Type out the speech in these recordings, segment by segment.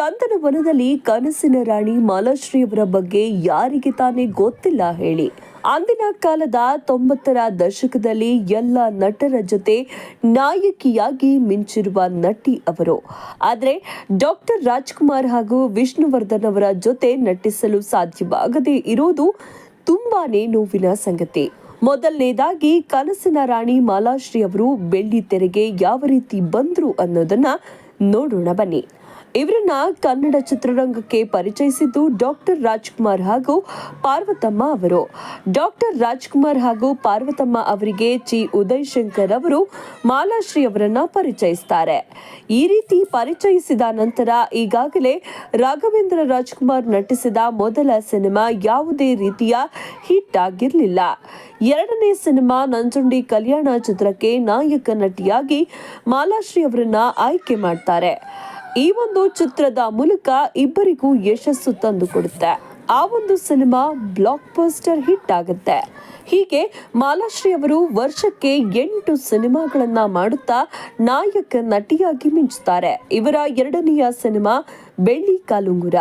ಚಂದನವನದಲ್ಲಿ ಕನಸಿನ ರಾಣಿ ಮಾಲಾಶ್ರೀಯವರ ಬಗ್ಗೆ ಯಾರಿಗೆ ತಾನೇ ಗೊತ್ತಿಲ್ಲ ಹೇಳಿ. ಅಂದಿನ ಕಾಲದ ತೊಂಬತ್ತರ ದಶಕದಲ್ಲಿ ಎಲ್ಲ ನಟರ ಜೊತೆ ನಾಯಕಿಯಾಗಿ ಮಿಂಚಿರುವ ನಟಿ ಅವರು. ಆದರೆ ಡಾಕ್ಟರ್ ರಾಜ್ಕುಮಾರ್ ಹಾಗೂ ವಿಷ್ಣುವರ್ಧನ್ ಅವರ ಜೊತೆ ನಟಿಸಲು ಸಾಧ್ಯವಾಗದೇ ಇರೋದು ತುಂಬಾನೇ ನೋವಿನ ಸಂಗತಿ. ಮೊದಲನೇದಾಗಿ ಕನಸಿನ ರಾಣಿ ಮಾಲಾಶ್ರೀ ಅವರು ಬೆಳ್ಳಿ ತೆರೆಗೆ ಯಾವ ರೀತಿ ಬಂದರು ಅನ್ನೋದನ್ನ ನೋಡೋಣ ಬನ್ನಿ. ಇವರನ್ನ ಕನ್ನಡ ಚಿತ್ರರಂಗಕ್ಕೆ ಪರಿಚಯಿಸಿದ್ದು ಡಾಕ್ಟರ್ ರಾಜ್ಕುಮಾರ್ ಹಾಗೂ ಪಾರ್ವತಮ್ಮ ಅವರು. ಡಾಕ್ಟರ್ ರಾಜ್ಕುಮಾರ್ ಹಾಗೂ ಪಾರ್ವತಮ್ಮ ಅವರಿಗೆ ಚಿ ಉದಯ್ ಶಂಕರ್ ಅವರು ಮಾಲಾಶ್ರೀ ಅವರನ್ನ ಪರಿಚಯಿಸ್ತಾರೆ. ಈ ರೀತಿ ಪರಿಚಯಿಸಿದ ನಂತರ ಈಗಾಗಲೇ ರಾಘವೇಂದ್ರ ರಾಜ್ಕುಮಾರ್ ನಟಿಸಿದ ಮೊದಲ ಸಿನಿಮಾ ಯಾವುದೇ ರೀತಿಯ ಹಿಟ್ ಆಗಿರಲಿಲ್ಲ. ಎರಡನೇ ಸಿನಿಮಾ ನಂಜುಂಡಿ ಕಲ್ಯಾಣ ಚಿತ್ರಕ್ಕೆ ನಾಯಕ ನಟಿಯಾಗಿ ಮಾಲಾಶ್ರೀ ಅವರನ್ನ ಆಯ್ಕೆ ಮಾಡ್ತಾರೆ. ಈ ಒಂದು ಚಿತ್ರದ ಮೂಲಕ ಇಬ್ಬರಿಗೂ ಯಶಸ್ಸು ತಂದುಕೊಡುತ್ತೆ ಆ ಒಂದು ಸಿನಿಮಾ ಬ್ಲಾಕ್ ಬಸ್ಟರ್ ಹಿಟ್ ಆಗುತ್ತೆ. ಹೀಗೆ ಮಾಲಾಶ್ರೀ ಅವರು ವರ್ಷಕ್ಕೆ ಎಂಟು ಸಿನಿಮಾಗಳನ್ನ ಮಾಡುತ್ತಾ ನಾಯಕ ನಟಿಯಾಗಿ ಮಿಂಚುತ್ತಾರೆ. ಇವರ ಎರಡನೆಯ ಸಿನಿಮಾ ಬೆಳ್ಳಿ ಕಾಲುಂಗುರ.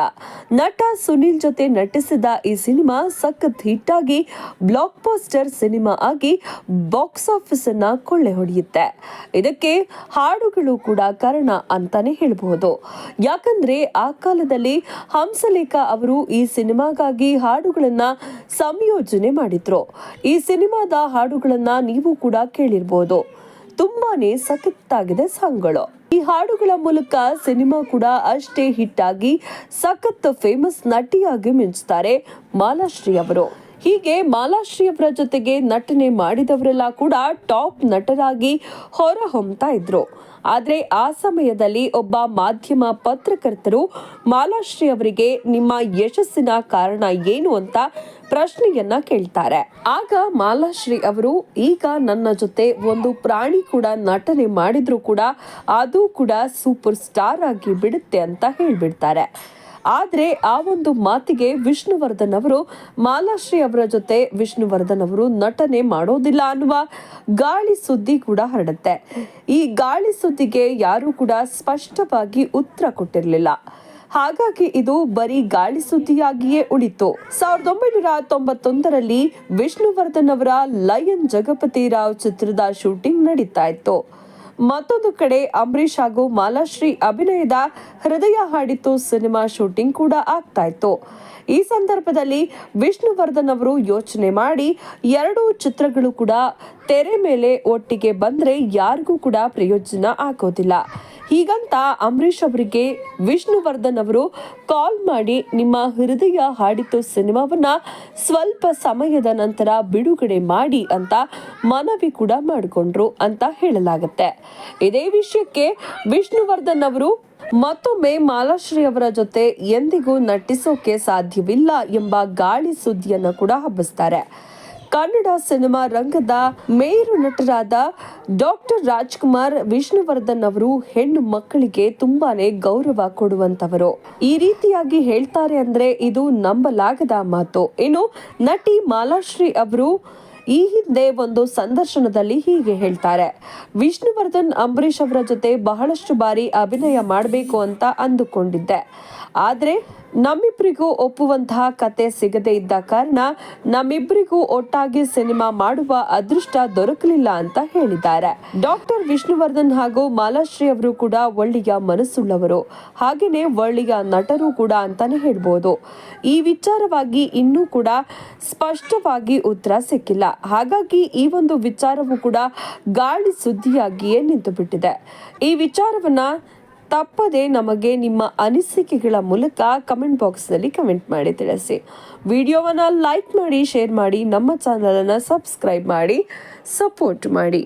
ನಟ ಸುನಿಲ್ ಜೊತೆ ನಟಿಸಿದ ಈ ಸಿನಿಮಾ ಸಖತ್ ಹಿಟ್ ಆಗಿ ಬ್ಲಾಕ್ ಪೋಸ್ಟರ್ ಸಿನಿಮಾ ಆಗಿ ಬಾಕ್ಸ್ ಆಫೀಸ್ ಅನ್ನ ಕೊಳ್ಳೆ ಹೊಡೆಯುತ್ತೆ. ಇದಕ್ಕೆ ಹಾಡುಗಳು ಕೂಡ ಕಾರಣ ಅಂತಾನೆ ಹೇಳಬಹುದು. ಯಾಕಂದ್ರೆ ಆ ಕಾಲದಲ್ಲಿ ಹಂಸಲೇಖ ಅವರು ಈ ಸಿನಿಮಾಗಾಗಿ ಹಾಡುಗಳನ್ನ ಸಂಯೋಜನೆ ಮಾಡಿದ್ರು. ಈ ಸಿನಿಮಾದ ಹಾಡುಗಳನ್ನ ನೀವು ಕೂಡ ಕೇಳಿರ್ಬೋದು. ತುಂಬಾನೇ ಸಖತ್ತಾಗಿದೆ ಸಾಂಗ್ಗಳು. ಈ ಹಾಡುಗಳ ಮೂಲಕ ಸಿನಿಮಾ ಕೂಡ ಅಷ್ಟೇ ಹಿಟ್ ಆಗಿ ಸಖತ್ ಫೇಮಸ್ ನಟಿಯಾಗಿ ಮಿಂಚುತ್ತಾರೆ ಮಾಲಾಶ್ರೀ ಅವರು. ಹೀಗೆ ಮಾಲಾಶ್ರೀ ಅವರ ಜೊತೆಗೆ ನಟನೆ ಮಾಡಿದವರೆಲ್ಲ ಕೂಡ ಟಾಪ್ ನಟರಾಗಿ ಹೊರ ಹೊಮ್ತಾ ಇದ್ರು. ಆದರೆ ಆ ಸಮಯದಲ್ಲಿ ಒಬ್ಬ ಮಾಧ್ಯಮ ಪತ್ರಕರ್ತರು ಮಾಲಾಶ್ರೀ ಅವರಿಗೆ ನಿಮ್ಮ ಯಶಸ್ಸಿನ ಕಾರಣ ಏನು ಅಂತ ಪ್ರಶ್ನೆಯನ್ನ ಕೇಳ್ತಾರೆ. ಆಗ ಮಾಲಾಶ್ರೀ ಅವರು, ಈಗ ನನ್ನ ಜೊತೆ ಒಂದು ಪ್ರಾಣಿ ಕೂಡ ನಟನೆ ಮಾಡಿದ್ರು ಕೂಡ ಅದು ಕೂಡ ಸೂಪರ್ ಸ್ಟಾರ್ ಆಗಿ ಬಿಡುತ್ತೆ ಅಂತ ಹೇಳ್ಬಿಡ್ತಾರೆ. ಆದ್ರೆ ಆ ಒಂದು ಮಾತಿಗೆ ವಿಷ್ಣುವರ್ಧನ್ ಅವರು, ಮಾಲಾಶ್ರೀ ಅವರ ಜೊತೆ ವಿಷ್ಣುವರ್ಧನ್ ಅವರು ನಟನೆ ಮಾಡೋದಿಲ್ಲ ಅನ್ನುವ ಗಾಳಿ ಸುದ್ದಿ ಕೂಡ ಹರಡುತ್ತೆ. ಈ ಗಾಳಿ ಸುದ್ದಿಗೆ ಯಾರು ಕೂಡ ಸ್ಪಷ್ಟವಾಗಿ ಉತ್ತರ ಕೊಟ್ಟಿರಲಿಲ್ಲ. ಹಾಗಾಗಿ ಇದು ಬರೀ ಗಾಳಿ ಸುದ್ದಿಯಾಗಿಯೇ ಉಳಿತು. ಸಾವಿರದ ಒಂಬೈನೂರ ತೊಂಬತ್ತೊಂದರಲ್ಲಿ ವಿಷ್ಣುವರ್ಧನ್ ಅವರ ಲಯನ್ ಜಗಪತಿ ರಾವ್ ಚಿತ್ರದ ಶೂಟಿಂಗ್ ನಡೀತಾ ಇತ್ತು ಮತ್ತೊಂದು ಕಡೆ ಅಂಬರೀಷ್ ಹಾಗೂ ಮಾಲಾಶ್ರೀ ಅಭಿನಯದ ಹೃದಯ ಹಾಡಿತು ಸಿನಿಮಾ ಶೂಟಿಂಗ್ ಕೂಡ ಆಗ್ತಾ ಇತ್ತು ಈ ಸಂದರ್ಭದಲ್ಲಿ ವಿಷ್ಣುವರ್ಧನ್ ಅವರು ಯೋಚನೆ ಮಾಡಿ ಎರಡೂ ಚಿತ್ರಗಳು ಕೂಡ ತೆರೆ ಮೇಲೆ ಒಟ್ಟಿಗೆ ಬಂದ್ರೆ ಯಾರಿಗೂ ಕೂಡ ಪ್ರಯೋಜನ ಆಗೋದಿಲ್ಲ. ಹೀಗಂತ ಅಂಬರೀಷ್ ಅವರಿಗೆ ವಿಷ್ಣುವರ್ಧನ್ ಅವರು ಕಾಲ್ ಮಾಡಿ ನಿಮ್ಮ ಹೃದಯ ಹಾಡಿತು ಸಿನಿಮಾವನ್ನ ಸ್ವಲ್ಪ ಸಮಯದ ನಂತರ ಬಿಡುಗಡೆ ಮಾಡಿ ಅಂತ ಮನವಿ ಕೂಡ ಮಾಡಿಕೊಂಡ್ರು ಅಂತ ಹೇಳಲಾಗುತ್ತೆ. ಇದೇ ವಿಷಯಕ್ಕೆ ವಿಷ್ಣುವರ್ಧನ್ ಅವರು ಮತ್ತೊಮ್ಮೆ ಮಾಲಾಶ್ರೀ ಅವರ ಜೊತೆ ಎಂದಿಗೂ ನಟಿಸೋಕೆ ಸಾಧ್ಯವಿಲ್ಲ ಎಂಬ ಗಾಳಿ ಸುದ್ದಿಯನ್ನು ಕೂಡ ಹಬ್ಬಿಸ್ತಾರೆ. ಕನ್ನಡ ಸಿನಿಮಾ ರಂಗದ ಮೇರು ನಟರಾದ ಡಾಕ್ಟರ್ ರಾಜ್ಕುಮಾರ್ ವಿಷ್ಣುವರ್ಧನ್ ಅವರು ಹೆಣ್ಣು ಮಕ್ಕಳಿಗೆ ತುಂಬಾನೇ ಗೌರವ ಕೊಡುವಂತವರು ಈ ರೀತಿಯಾಗಿ ಹೇಳ್ತಾರೆ ಅಂದ್ರೆ ಇದು ನಂಬಲಾಗದ ಮಾತು. ಇನ್ನು ನಟಿ ಮಾಲಾಶ್ರೀ ಅವರು ಈ ಹಿಂದೆ ಒಂದು ಸಂದರ್ಶನದಲ್ಲಿ ಹೀಗೆ ಹೇಳ್ತಾರೆ. ವಿಷ್ಣುವರ್ಧನ್ ಅಂಬರೀಷ್ ಅವರ ಜೊತೆ ಬಹಳಷ್ಟು ಬಾರಿ ಅಭಿನಯ ಮಾಡಬೇಕು ಅಂತ ಅಂದುಕೊಂಡಿದ್ದೆ. ಆದ್ರೆ ನಮ್ಮಿಬ್ಬರಿಗೂ ಒಪ್ಪುವಂತಹ ಕತೆ ಸಿಗದೇ ಇದ್ದ ಕಾರಣ ನಮ್ಮಿಬ್ಬರಿಗೂ ಒಟ್ಟಾಗಿ ಸಿನಿಮಾ ಮಾಡುವ ಅದೃಷ್ಟ ದೊರಕಲಿಲ್ಲ ಅಂತ ಹೇಳಿದ್ದಾರೆ. ಡಾಕ್ಟರ್ ವಿಷ್ಣುವರ್ಧನ್ ಹಾಗೂ ಮಾಲಾಶ್ರೀ ಅವರು ಕೂಡ ಒಳ್ಳೆಯ ಮನಸ್ಸುಳ್ಳವರು. ಹಾಗೆಯೇ ಒಳ್ಳೆಯ ನಟರು ಕೂಡ ಅಂತಾನೆ ಹೇಳ್ಬೋದು. ಈ ವಿಚಾರವಾಗಿ ಇನ್ನೂ ಕೂಡ ಸ್ಪಷ್ಟವಾಗಿ ಉತ್ತರ ಸಿಕ್ಕಿಲ್ಲ. ಹಾಗಾಗಿ ಈ ಒಂದು ವಿಚಾರವು ಕೂಡ ಗಾಳಿ ಸುದ್ದಿಯಾಗಿಯೇ ನಿಂತು ಬಿಟ್ಟಿದೆ ಈ ವಿಚಾರವನ್ನ ತಪ್ಪದೆ ನಮಗೆ ನಿಮ್ಮ ಅನಿಸಿಕೆಗಳ ಮೂಲಕ ಕಮೆಂಟ್ ಬಾಕ್ಸ್ನಲ್ಲಿ ಕಮೆಂಟ್ ಮಾಡಿ ತಿಳಿಸಿ. ವಿಡಿಯೋವನ್ನು ಲೈಕ್ ಮಾಡಿ, ಶೇರ್ ಮಾಡಿ, ನಮ್ಮ ಚಾನಲನ್ನು ಸಬ್ಸ್ಕ್ರೈಬ್ ಮಾಡಿ, ಸಪೋರ್ಟ್ ಮಾಡಿ.